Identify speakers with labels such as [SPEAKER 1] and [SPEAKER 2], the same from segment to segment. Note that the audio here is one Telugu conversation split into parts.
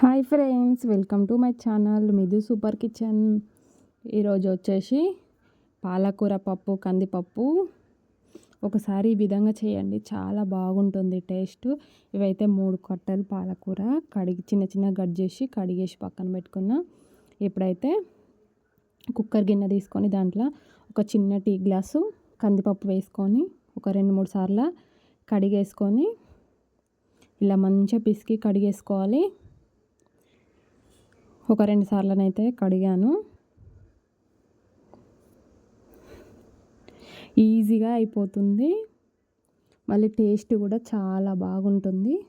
[SPEAKER 1] Hi friends welcome to my channel మిదు super kitchen. ఈరోజు వచ్చేసి పాలకూర పప్పు కందిపప్పు. ఒకసారి ఈ విధంగా చేయండి చాలా బాగుంటుంది టేస్ట్. ఇవైతే మూడు కట్టలు పాలకూర కడిగి చిన్న చిన్న కట్ చేసి కడిగేసి పక్కన పెట్టుకున్న. ఇప్పుడైతే కుక్కర్ గిన్నె తీసుకొని దాంట్లో ఒక చిన్న టీ గ్లాసు కందిపప్పు వేసుకొని ఒక రెండు మూడు సార్లు కడిగేసుకొని ఇలా మంచిగా పిసికి కడిగేసుకోవాలి. ఒక రెండు సార్లనైతే కడిగాను. ఈజీగా అయిపోతుంది. మళ్ళీ టేస్ట్ కూడా చాలా బాగుంటుంది.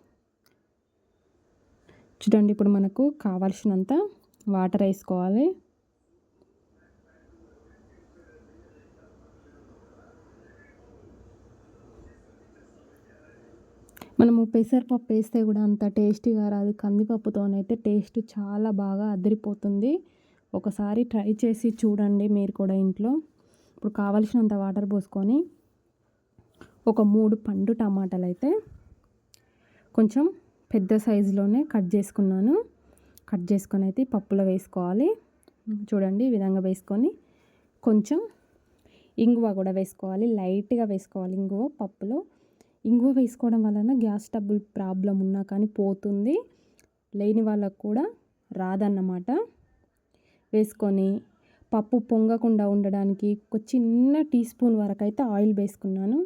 [SPEAKER 1] చూడండి ఇప్పుడు మనకు కావాల్సినంత వాటర్ వేసుకోవాలి. మనము పెసరపప్పు వేస్తే కూడా అంత టేస్టీగా రాదు. కందిపప్పుతోనైతే టేస్ట్ చాలా బాగా అదిరిపోతుంది. ఒకసారి ట్రై చేసి చూడండి మీరు కూడా ఇంట్లో. ఇప్పుడు కావలసినంత వాటర్ పోసుకొని ఒక మూడు పండు టమాటాలు అయితే కొంచెం పెద్ద సైజులోనే కట్ చేసుకున్నాను. కట్ చేసుకొని అయితే పప్పులో వేసుకోవాలి. చూడండి ఈ విధంగా వేసుకొని కొంచెం ఇంగువ కూడా వేసుకోవాలి. లైట్గా వేసుకోవాలి ఇంగువ పప్పులో. ఇంగువ వేసుకోవడం వలన గ్యాస్ ట్రబుల్ ప్రాబ్లం ఉన్నా కానీ పోతుంది. లేని వాళ్ళకు కూడా రాదన్నమాట. వేసుకొని పప్పు పొంగకుండా ఉండడానికి ఒక చిన్న టీ స్పూన్ వరకు అయితే ఆయిల్ వేసుకున్నాను.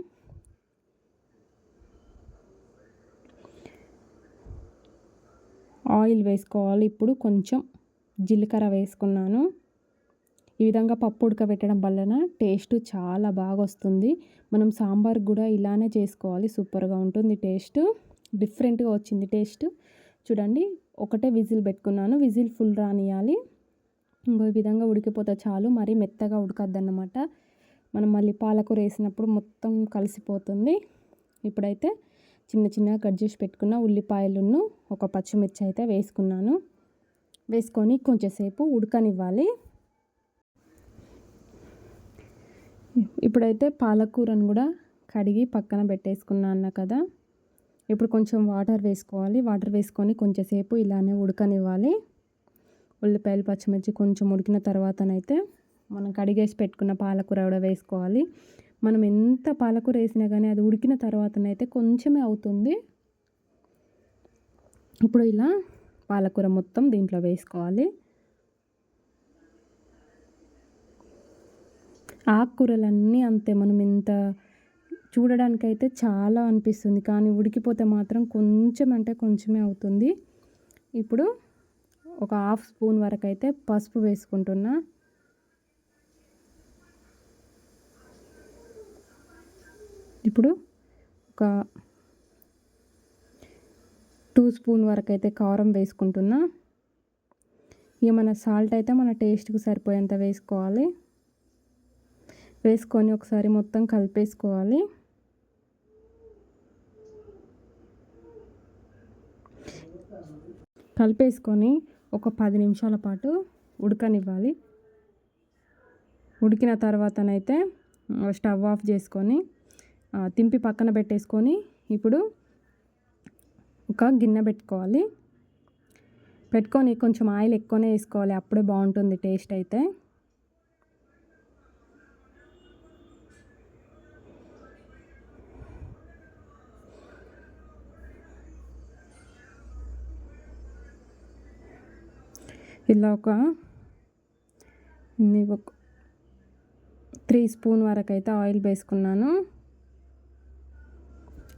[SPEAKER 1] ఆయిల్ వేసుకోవాలి. ఇప్పుడు కొంచెం జీలకర్ర వేసుకున్నాను. ఈ విధంగా పప్పు ఉడకబెట్టడం వలన టేస్ట్ చాలా బాగా వస్తుంది మనం సాంబార్ కూడా ఇలానే చేసుకోవాలి. సూపర్గా ఉంటుంది టేస్ట్. డిఫరెంట్గా వచ్చింది టేస్ట్. చూడండి ఒకటే విజిల్ పెట్టుకున్నాను. విజిల్ ఫుల్ రానియాలి. ఇంకో విధంగా ఉడికిపోతే చాలు. మరీ మెత్తగా ఉడకద్దన్నమాట. మనం మళ్ళీ పాలకూర వేసినప్పుడు మొత్తం కలిసిపోతుంది. ఇప్పుడైతే చిన్న చిన్నగా కట్ చేసి పెట్టుకున్న ఉల్లిపాయలను ఒక పచ్చిమిర్చి అయితే వేసుకున్నాను. వేసుకొని కొంచెంసేపు ఉడకనివ్వాలి. ఇప్పుడైతే పాలకూరను కూడా కడిగి పక్కన పెట్టేసుకున్నాను కదా. ఇప్పుడు కొంచెం వాటర్ వేసుకోవాలి. వాటర్ వేసుకొని కొంచెంసేపు ఇలానే ఉడకనివ్వాలి. ఉల్లిపాయలు పచ్చిమిర్చి కొంచెం ఉడికిన తర్వాతనైతే మనం కడిగేసి పెట్టుకున్న పాలకూర కూడా వేసుకోవాలి. మనం ఎంత పాలకూర వేసినా కానీ అది ఉడికిన తర్వాతనైతే కొంచెమే అవుతుంది. ఇప్పుడు ఇలా పాలకూర మొత్తం దీంట్లో వేసుకోవాలి. ఆకుకూరలన్నీ అంతే. మనం ఇంత చూడడానికైతే చాలా అనిపిస్తుంది. కానీ ఉడికిపోతే మాత్రం కొంచెం అంటే కొంచెమే అవుతుంది. ఇప్పుడు ఒక హాఫ్ స్పూన్ వరకు అయితే పసుపు వేసుకుంటున్నా. ఇప్పుడు ఒక టూ స్పూన్ వరకు అయితే కారం వేసుకుంటున్నా. ఇక మన సాల్ట్ అయితే మన టేస్ట్కి సరిపోయేంత వేసుకోవాలి. వేసుకొని ఒకసారి మొత్తం కలిపేసుకోవాలి. కలిపేసుకొని ఒక పది నిమిషాల పాటు ఉడకనివ్వాలి. ఉడికిన తర్వాతనైతే స్టవ్ ఆఫ్ చేసుకొని తింపి పక్కన పెట్టేసుకొని ఇప్పుడు ఒక గిన్నె పెట్టుకోవాలి. పెట్టుకొని కొంచెం ఆయిల్ ఎక్కువనే వేసుకోవాలి అప్పుడే బాగుంటుంది టేస్ట్ అయితే. ఇలా ఒక ఒక త్రీ స్పూన్ వరకు అయితే ఆయిల్ వేసుకున్నాను.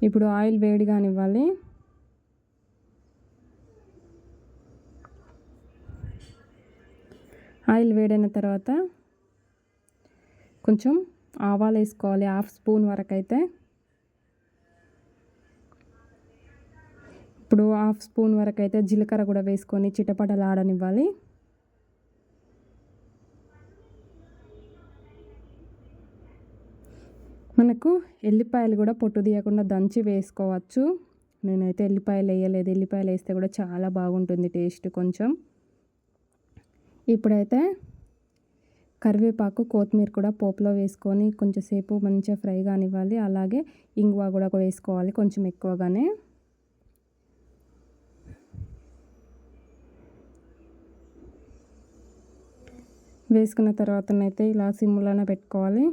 [SPEAKER 1] ఇప్పుడు ఆయిల్ వేడి కానివ్వాలి. ఆయిల్ వేడైన తర్వాత కొంచెం ఆవాలు వేసుకోవాలి హాఫ్ స్పూన్ వరకు అయితే ఇప్పుడు హాఫ్ స్పూన్ వరకు అయితే జీలకర్ర కూడా వేసుకొని చిటపటలాడనివ్వాలి. మనకు ఎల్లిపాయలు కూడా పొట్టు తీయకుండా దంచి వేసుకోవచ్చు. నేనైతే ఎల్లిపాయలు వేయలేదు. ఎల్లిపాయలు వేస్తే కూడా చాలా బాగుంటుంది టేస్ట్ కొంచెం. ఇప్పుడైతే కరివేపాకు కొత్తిమీర కూడా పోపులో వేసుకొని కొంచెంసేపు మంచిగా ఫ్రై కానివ్వాలి. అలాగే ఇంగువ కూడా వేసుకోవాలి కొంచెం ఎక్కువగానే. వేసుకున్న తర్వాతనైతే ఇలా సిమ్లోనే పెట్టుకోవాలి.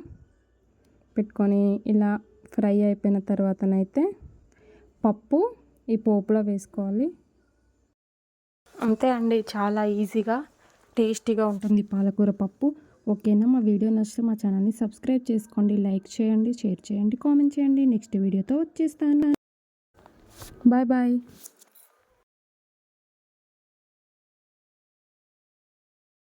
[SPEAKER 1] పెట్టుకొని ఇలా ఫ్రై అయిపోయిన తర్వాతనైతే పప్పు ఈ పోపులో వేసుకోవాలి. అంతే అండి చాలా ఈజీగా టేస్టీగా ఉంటుంది పాలకూర పప్పు. ఓకేనా? మా వీడియో నచ్చితే మా ఛానల్ని సబ్స్క్రైబ్ చేసుకోండి లైక్ చేయండి షేర్ చేయండి కామెంట్ చేయండి. నెక్స్ట్ వీడియోతో వచ్చేస్తాను. Bye bye.